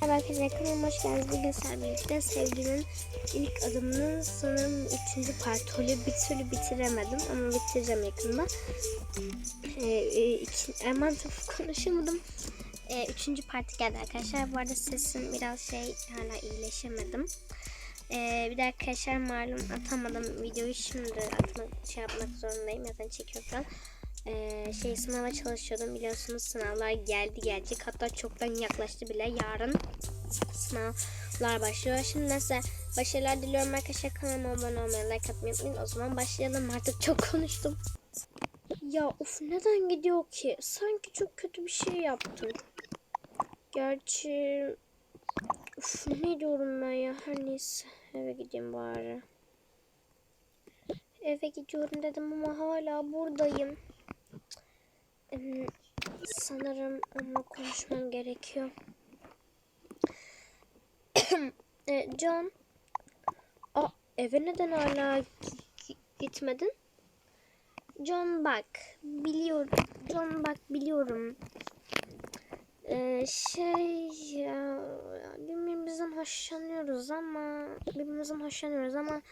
Merhaba arkadaşlar kanalıma hoş geldiniz. Bugün sizlerle birlikte sevginin ilk adımının sanırım üçüncü partolu bir türlü bitiremedim ama bitireceğim yakında. Ee, e, iki, aman çok konuşamadım. Ee, üçüncü parti geldi arkadaşlar. Bu arada sesim biraz şey hala iyileşemedim. Ee, bir de arkadaşlar malum atamadım videoyu şimdi atmak şey yapmak zorundayım zaten çekiyorum. Ee, şey sınava çalışıyordum biliyorsunuz sınavlar geldi gelecek hatta çoktan yaklaştı bile yarın sınavlar başlıyor. Şimdi neyse başarılar diliyorum arkadaşlar kanalıma abone olmayı like atmayı unutmayın. O zaman başlayalım artık çok konuştum. Ya of neden gidiyor ki? Sanki çok kötü bir şey yaptım. Gerçi Uf, ne diyorum ben ya her neyse eve gideyim bari. Eve gidiyorum dedim ama hala buradayım. Sanırım onunla konuşmam gerekiyor. e, John. Aa, eve neden hala gi- gi- gitmedin? John bak biliyorum. John bak biliyorum. Ee, şey ya birbirimizden hoşlanıyoruz ama birbirimizden hoşlanıyoruz ama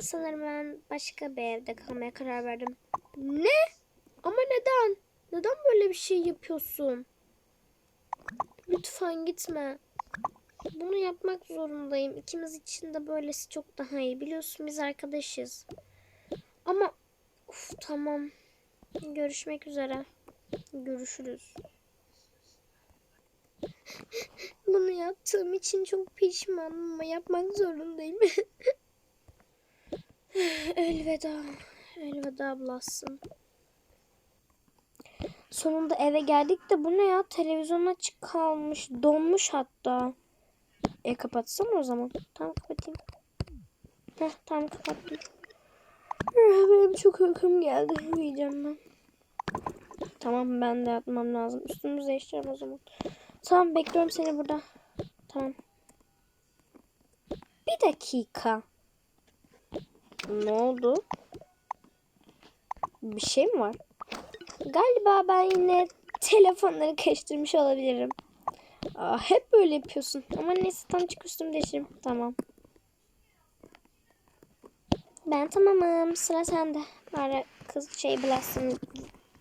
sanırım ben başka bir evde kalmaya karar verdim. Ne? Böyle bir şey yapıyorsun? Lütfen gitme. Bunu yapmak zorundayım. İkimiz için de böylesi çok daha iyi. Biliyorsun biz arkadaşız. Ama uf, tamam. Görüşmek üzere. Görüşürüz. Bunu yaptığım için çok pişmanım ama yapmak zorundayım. Elveda. Elveda Blossom. Sonunda eve geldik de bu ne ya? Televizyon açık kalmış. Donmuş hatta. E kapatsana o zaman. Tamam kapatayım. Heh tamam kapattım. Ah, Benim çok uykum geldi. Uyuyacağım ben. Tamam ben de yatmam lazım. Üstümüzü değiştirelim o zaman. Tamam bekliyorum seni burada. Tamam. Bir dakika. Ne oldu? Bir şey mi var? Galiba ben yine telefonları karıştırmış olabilirim. Aa, hep böyle yapıyorsun. Ama neyse tam çık üstümü. Tamam. Ben tamamım. Sıra sende. Bari kız şey Blossom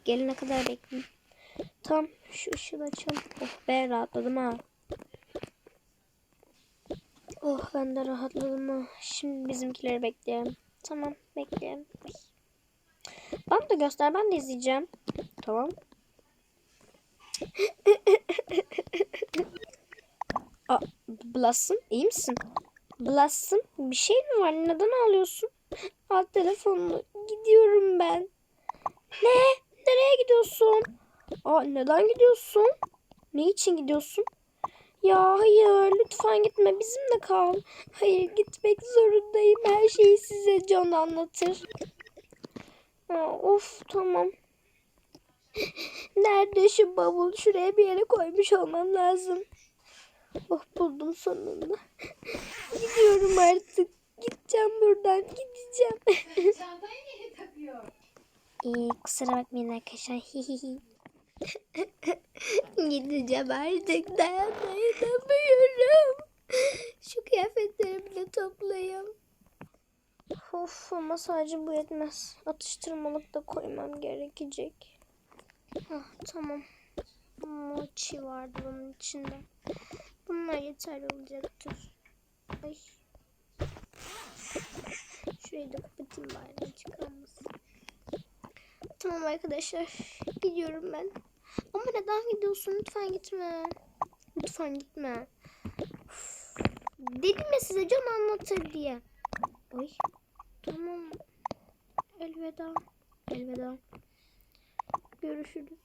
gelene kadar bekleyeyim. Tamam. Şu ışığı açalım. Oh be rahatladım ha. Oh ben de rahatladım ha. Şimdi bizimkileri bekleyelim. Tamam bekleyelim. Bana da göster ben de izleyeceğim. Tamam. Aa, Blossom iyi misin? Blossom bir şey mi var? Neden ağlıyorsun? Al telefonunu. Gidiyorum ben. Ne? Nereye gidiyorsun? Aa, neden gidiyorsun? Ne için gidiyorsun? Ya hayır lütfen gitme bizimle kal. Hayır gitmek zorundayım. Her şeyi size John anlatır. Of tamam. Nerede şu bavul? Şuraya bir yere koymuş olmam lazım. Oh buldum sonunda. Gidiyorum artık. Gideceğim buradan. Gideceğim. Çantayı niye takıyor? İyi kusura bakmayın arkadaşlar. Gideceğim artık dayanamıyorum. Şu kıyafetlerimi de toplayayım. Of ama sadece bu yetmez. Atıştırmalık da koymam gerekecek. Ah, tamam. Mochi vardı bunun içinde. Bunlar yeterli olacaktır. Ay. Şurayı da kapatayım bari açık kalmasın. Tamam arkadaşlar. Gidiyorum ben. Ama neden gidiyorsun? Lütfen gitme. Lütfen gitme. Üf. Dedim ya size Can anlatır diye. Ay. Tamam. Elveda. Elveda. Görüşürüz.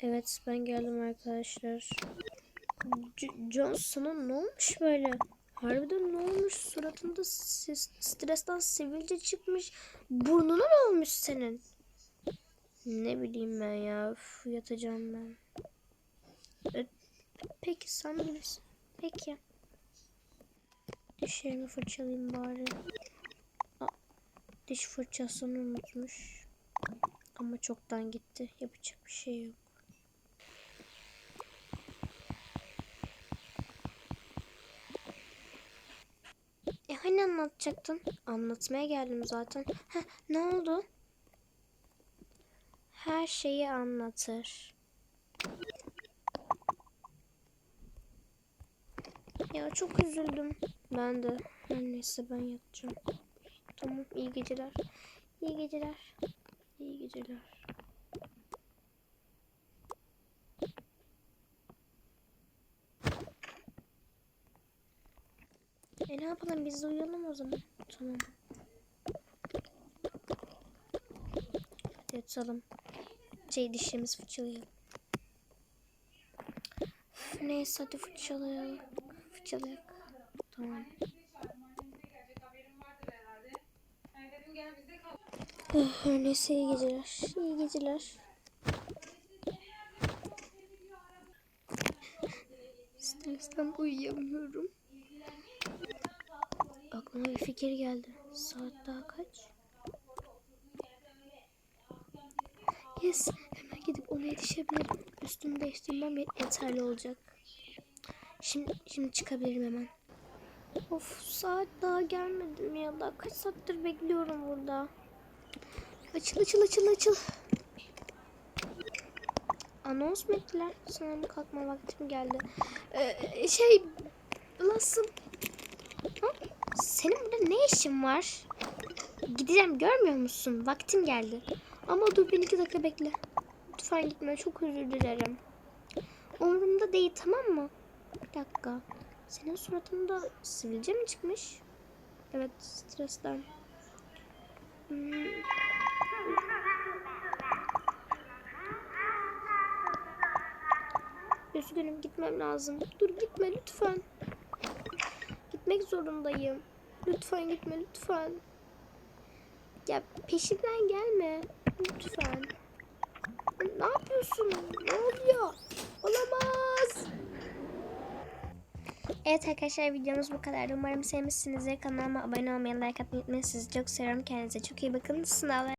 evet ben geldim arkadaşlar. C- John sana ne olmuş böyle? Harbiden ne olmuş? Suratında stresten sivilce çıkmış. Burnuna ne olmuş senin? Ne bileyim ben ya. Üf, yatacağım ben. E, peki sen bilirsin. Peki. Dişlerimi fırçalayayım bari. Aa, diş fırçasını unutmuş. Ama çoktan gitti. Yapacak bir şey yok. E hani anlatacaktın? Anlatmaya geldim zaten. Heh, ne oldu? Her şeyi anlatır. Ya çok üzüldüm. Ben de. Her neyse ben yatacağım. Tamam iyi geceler. İyi geceler. İyi geceler. E ne yapalım biz de uyuyalım o zaman. Tamam. Hadi yatalım. Şey dişlerimizi fırçalayalım. Neyse hadi fırçalayalım. Fırçalayalım. Tamam. Oh, her neyse iyi geceler. İyi geceler. Stresten uyuyamıyorum. Aklıma bir fikir geldi. Saat daha kaç? Yes, hemen gidip ona yetişebilirim. Üstümü değiştirmem yet- yeterli olacak. Şimdi şimdi çıkabilirim hemen. Of saat daha gelmedi mi ya da kaç saattir bekliyorum burada. Açıl açıl açıl açıl. Anons mu ettiler? Sanırım kalkma vaktim geldi. Ee, şey Blossom. Ha? Senin burada ne işin var? Gideceğim görmüyor musun? Vaktim geldi. Ama dur bir iki dakika bekle. Lütfen gitme çok özür dilerim. Umurumda değil tamam mı? Bir dakika. Senin suratında sivilce mi çıkmış? Evet stresten. Hmm. Üzgünüm gitmem lazım. Dur gitme lütfen. Gitmek zorundayım. Lütfen gitme lütfen. Ya peşimden gelme. Lütfen. Ne yapıyorsun? Ne oluyor? Olamaz. Evet arkadaşlar videomuz bu kadar. Umarım sevmişsinizdir. Kanalıma abone olmayı, like atmayı unutmayın. Sizi çok seviyorum. Kendinize çok iyi bakın. Sınavlar